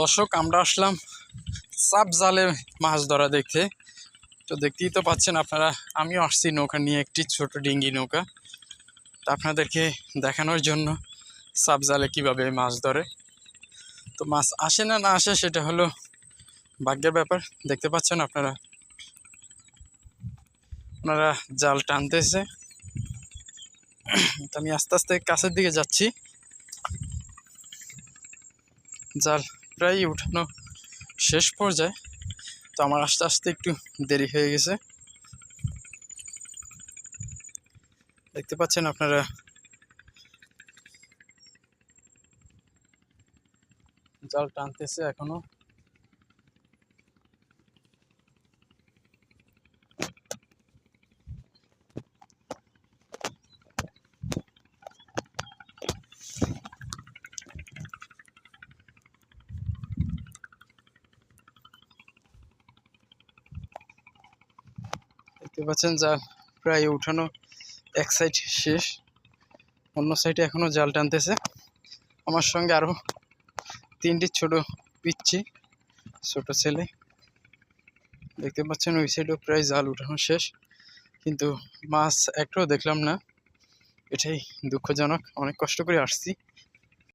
দর্শক, আমরা আসলাম সাপ জালে মাছ ধরা দেখতে। তো দেখতেই তো পাচ্ছেন আপনারা, আমিও আসছি নৌকা নিয়ে, একটি ছোট ডিঙ্গি নৌকা। তো আপনাদেরকে দেখানোর জন্য সাপ জালে কীভাবে মাছ ধরে। তো মাছ আসে না না আসে, সেটা হলো ভাগ্যের ব্যাপার। দেখতে পাচ্ছেন আপনারা? আপনারা জাল টানতেছে। তো আমি আস্তে আস্তে কাছের দিকে যাচ্ছি। জাল প্রায় উঠানো শেষ পর্যায়ে। তো আমার আস্তে আস্তে একটু দেরি হয়ে গেছে। দেখতে পাচ্ছেন আপনারা? জাল টানতেছে এখনও। দেখতে পাচ্ছেন, জাল প্রায় উঠানো এক সাইড শেষ। অন্য সাইডে এখনও জাল টানতেছে। আমার সঙ্গে আরও তিনটি ছোট পিচ্ছি, ছোট ছেলে। দেখতে পাচ্ছেন, ওই সাইডেও প্রায় জাল উঠানো শেষ। কিন্তু মাছ একটাও দেখলাম না। এটাই দুঃখজনক। অনেক কষ্ট করে আসছি।